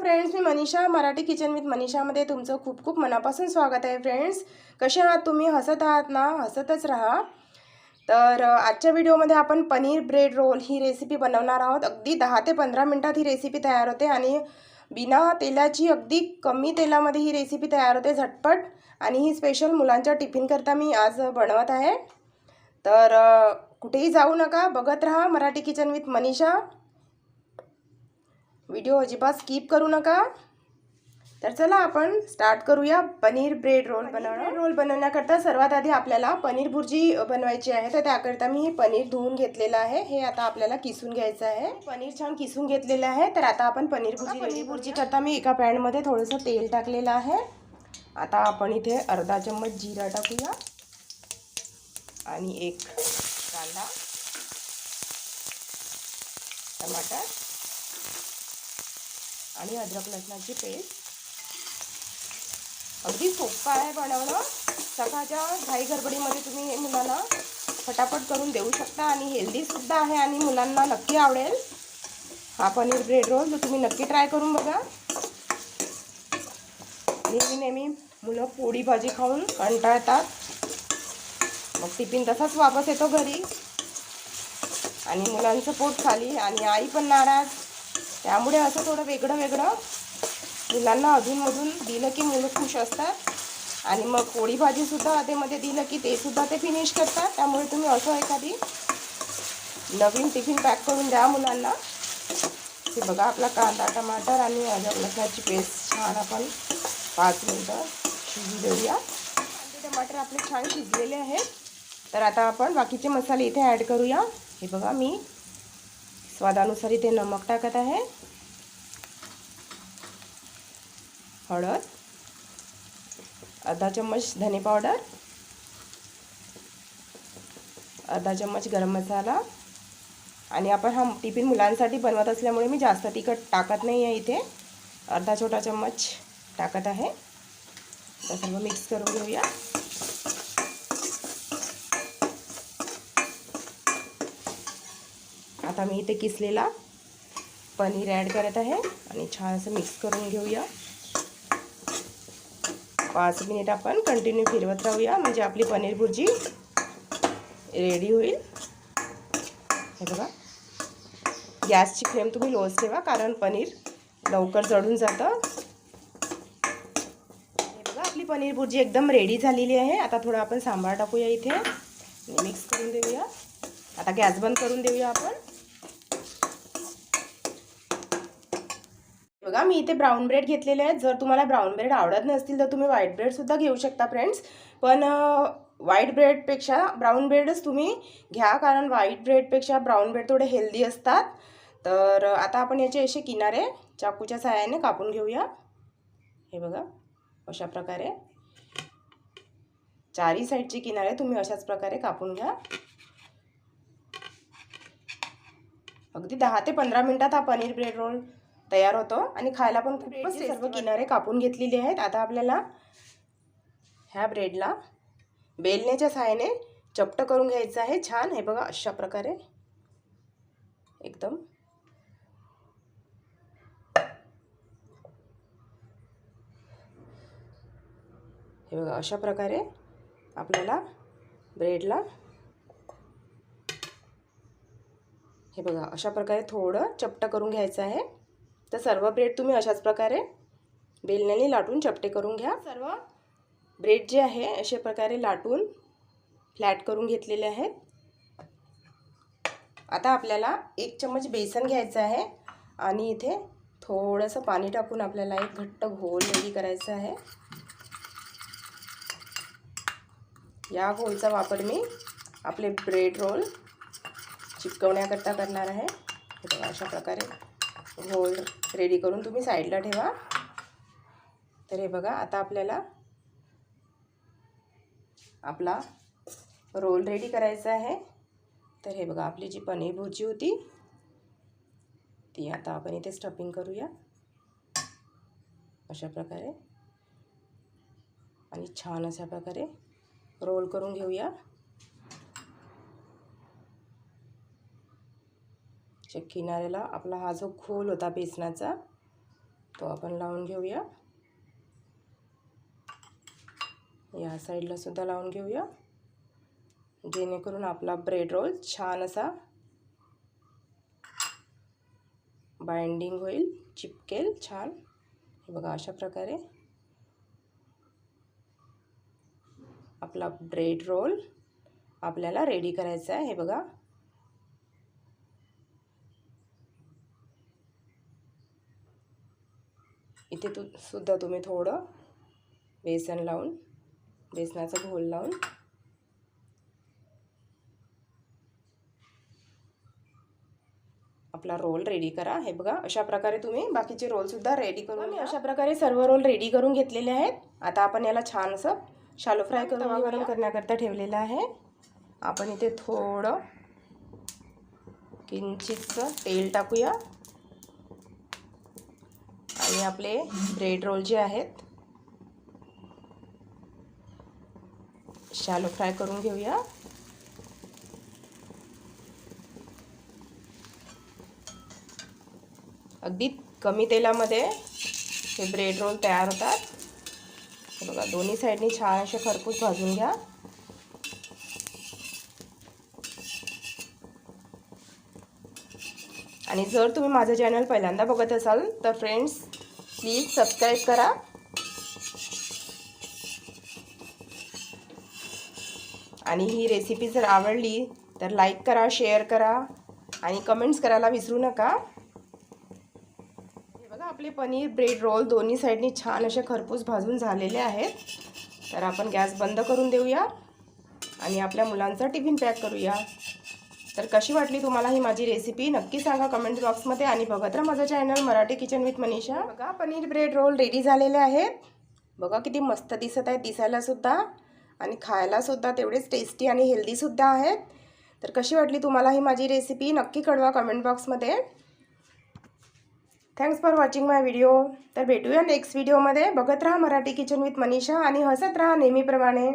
Friends मी Manisha Marathi kitchen with मनीषामध्ये तुमचं खूप खूप मनापासून स्वागत आहे फ्रेंड्स कसे आहात तुम्ही? हसत आहात ना? हसतच राहा. तर आजच्या व्हिडिओमध्ये आपण पनीर ब्रेड रोल ही रेसिपी बनवणार आहोत. अगदी दहा ते पंधरा मिनटात ही रेसिपी तयार होते आणि बिना तेलाची अगदी कमी तेलामध्ये ही रेसिपी तयार होते झटपट. आणि ही स्पेशल मुलांच्या टिफिनकरता मी आज बनवत आहे. तर कुठेही जाऊ नका बघत राहा Marathi kitchen with Manisha. Video अजिबात स्किप करू नका. तर चला आपण स्टार्ट करूया पनीर ब्रेड रोल बनवणं. रोल बनवण्याकरता सर्वात आधी आपल्याला पनीर भुर्जी बनवायची आहे. तर त्याकरता मी हे पनीर धुवून घेतलेलं आहे. हे आता आपल्याला किसून घ्यायचं आहे. पनीर छान किसून घेतलेलं आहे. तर आता आपण पनीर भुर्जी पनीर भुर्जी करता मी एका पॅनमध्ये थोडंसं तेल टाकलेलं आहे. आता आपण इथे अर्धा चम्मच जिरा टाकूया. आणि एक कांदा टमाटर आणि अद्रक लसणाची पेस्ट. अगदी सोपं आहे बनवणं. सकाळच्या घाई गडबडीमध्ये तुम्ही हे मुलांना फटाफट करून देऊ शकता आणि हेल्दीसुद्धा आहे आणि मुलांना नक्की आवडेल. हा पनीर ब्रेड रोल तर तुम्ही नक्की ट्राय करून बघा. नेहमी नेहमी मुलं पोळी भाजी खाऊन कंटाळतात. मग टिफिन तसाच वापस येतो घरी. आणि मुलांचं पोट खाली आणि आई पण नाराज. त्यामुळे असं थोडं वेगळं वेगळं मुलांना अधूनमधून दिलं की मुलं खुश असतात. आणि मग पोळी भाजीसुद्धा आधेमध्ये दिलं की ते सुद्धा ते फिनिश करतात. त्यामुळे तुम्ही असं एखादी नवीन टिफिन पॅक करून द्या मुलांना. की बघा आपला कांदा टमाटर आणि लसणाची पेस्ट छान आपण पाच मिनटं शिजू देऊया. कांदे टमाटर आपले छान शिजलेले आहेत. तर आता आपण बाकीचे मसाले इथे ॲड करूया. हे बघा मी स्वादानुसार इथे नमक टाकत आहे. हळद अर्धा चम्मच धने पावडर अर्धा चम्मच गरम मसाला आणि आपण हा टिफिन मुलांसाठी बनवत असल्यामुळे मी जास्त तिखट टाकत नाही आहे इथे. अर्धा छोटा चम्मच टाकत आहे. तर सर्व मिक्स करून घेऊया. आता मी इथे किसलेला पनीर ॲड करत आहे आणि छान असं मिक्स करून घेऊया. पाच मिनिट आपण कंटिन्यू फिरवत राहूया. म्हणजे आपली पनीर भुर्जी रेडी होईल. हे बघा. गॅसची फ्लेम तुम्ही लोच ठेवा कारण पनीर लवकर जळून जातं. हे बघा आपली पनीर भुर्जी एकदम रेडी झालेली आहे. आता थोडं आपण सांबार टाकूया इथे. मिक्स करून देऊया. आता गॅस बंद करून देऊया आपण. बघा मी इथे ब्राऊन ब्रेड घेतलेले आहेत. जर तुम्हाला ब्राऊन ब्रेड आवडत नसतील तर तुम्ही व्हाईट ब्रेडसुद्धा घेऊ शकता फ्रेंड्स पण व्हाईट ब्रेडपेक्षा ब्राऊन ब्रेडच तुम्ही घ्या कारण व्हाईट ब्रेडपेक्षा ब्राऊन ब्रेड थोडे हेल्दी असतात. तर आता आपण याचे असे किनारे चाकूच्या सहाय्याने कापून घेऊया. हे बघा अशा प्रकारे. चारही साईडचे किनारे तुम्ही अशाच प्रकारे कापून घ्या. अगदी दहा ते पंधरा मिनटात हा पनीर ब्रेड रोल तयार होतो. आणि खायला पण खूपच सर्व किनारे कापून घेतलेले आहेत. आता आपल्याला ह्या ब्रेडला बेलण्याच्या सहाय्याने चपट करून घ्यायचं आहे. छान. हे बघा अशा प्रकारे. एकदम. हे बघा अशा प्रकारे आपल्याला ब्रेडला हे बघा अशा प्रकारे थोडं चपट करून घ्यायचं आहे. तर सर्व ब्रेड तुम्ही अशाच प्रकारे बेलण्याने लाटून चपटे करून घ्या. सर्व? ब्रेड जे आहे अशा प्रकारे लाटून फ्लॅट करून घेतलेले आहेत. आता आपल्याला एक चम्मच बेसन घ्यायचं आहे आणि इथे थोडंसं पाणी टाकून आपल्याला एक घट्ट घोल रेडी करायचा आहे. या घोलचा वापर मी आपले ब्रेड रोल चिपकवण्याकरता करणार आहे. हे अशा प्रकारे घोळ रेडी करून तुम्ही साईडला ठेवा. तर हे बघा आता आपल्याला आपला रोल रेडी करायचा आहे. तर हे बघा आपली जी पनीर भुर्जी होती ती आता आपण इथे स्टफिंग करूया. अशा प्रकारे. आणि छान अशा प्रकारे रोल करून घेऊया. च्या किनाऱ्याला आपला हा जो खोल होता बेसनाचा तो आपण लावून घेऊया. या साईडला सुद्धा लावून घेऊया. जेणेकरून आपला ब्रेड रोल छान असा बाइंडिंग होईल चिपकेल छान. हे बघा अशा प्रकारे आपला ब्रेड रोल आपल्याला रेडी करायचा आहे. हे बघा इथे तू सुद्धा तुम्ही थोडं बेसन लावून बेसनाचा घोल लावून. आपला रोल रेडी करा. हे बघा अशा प्रकारे तुम्ही बाकीचे रोलसुद्धा रेडी करून मी अशा प्रकारे सर्व रोल रेडी करून घेतलेले आहेत. आता आपण याला छान असं शालो फ्राय करून गरम करण्याकरता ठेवलेलं आहे. आपण इथे थोडं किंचितचं तेल टाकूया. आणि आपले ब्रेड रोल जे आहेत शालो फ्राय करून घेऊया. अगदी कमी तेलामध्ये हे ब्रेड रोल तयार होतात. बघा दोन्ही साईडनी छान असे खरपूस भाजून घ्या. आणि जर तुम्ही माझं चॅनल पहिल्यांदा बघत असाल तर फ्रेंड्स प्लीज सबस्क्राईब करा. आणि ही रेसिपी जर आवडली तर लाईक करा शेअर करा. आणि कमेंट्स करायला विसरू नका. हे बघा आपले पनीर ब्रेड रोल दोन्ही साईडनी छान असे खरपूस भाजून झालेले आहेत. तर आपण गॅस बंद करून देऊया. आणि आपल्या मुलांचा टिफिन पॅक करूया. तर कशी वाटली तुम्हाला ही माझी रेसिपी नक्की सांगा कमेंट बॉक्समध्ये आणि बघत राहा माझं channel Marathi kitchen with Manisha. बघा पनीर ब्रेड रोल रेडी झालेले आहेत. बघा किती मस्त दिसत आहेत दिसायलासुद्धा आणि खायलासुद्धा तेवढेच टेस्टी आणि हेल्दीसुद्धा आहेत. तर कशी वाटली तुम्हाला ही माझी रेसिपी नक्की कळवा कमेंट बॉक्समध्ये thanks for watching my video तर भेटूया नेक्स्ट व्हिडिओमध्ये बघत राहा मराठी किचन विथ मनीषा आणि हसत राहा नेहमीप्रमाणे.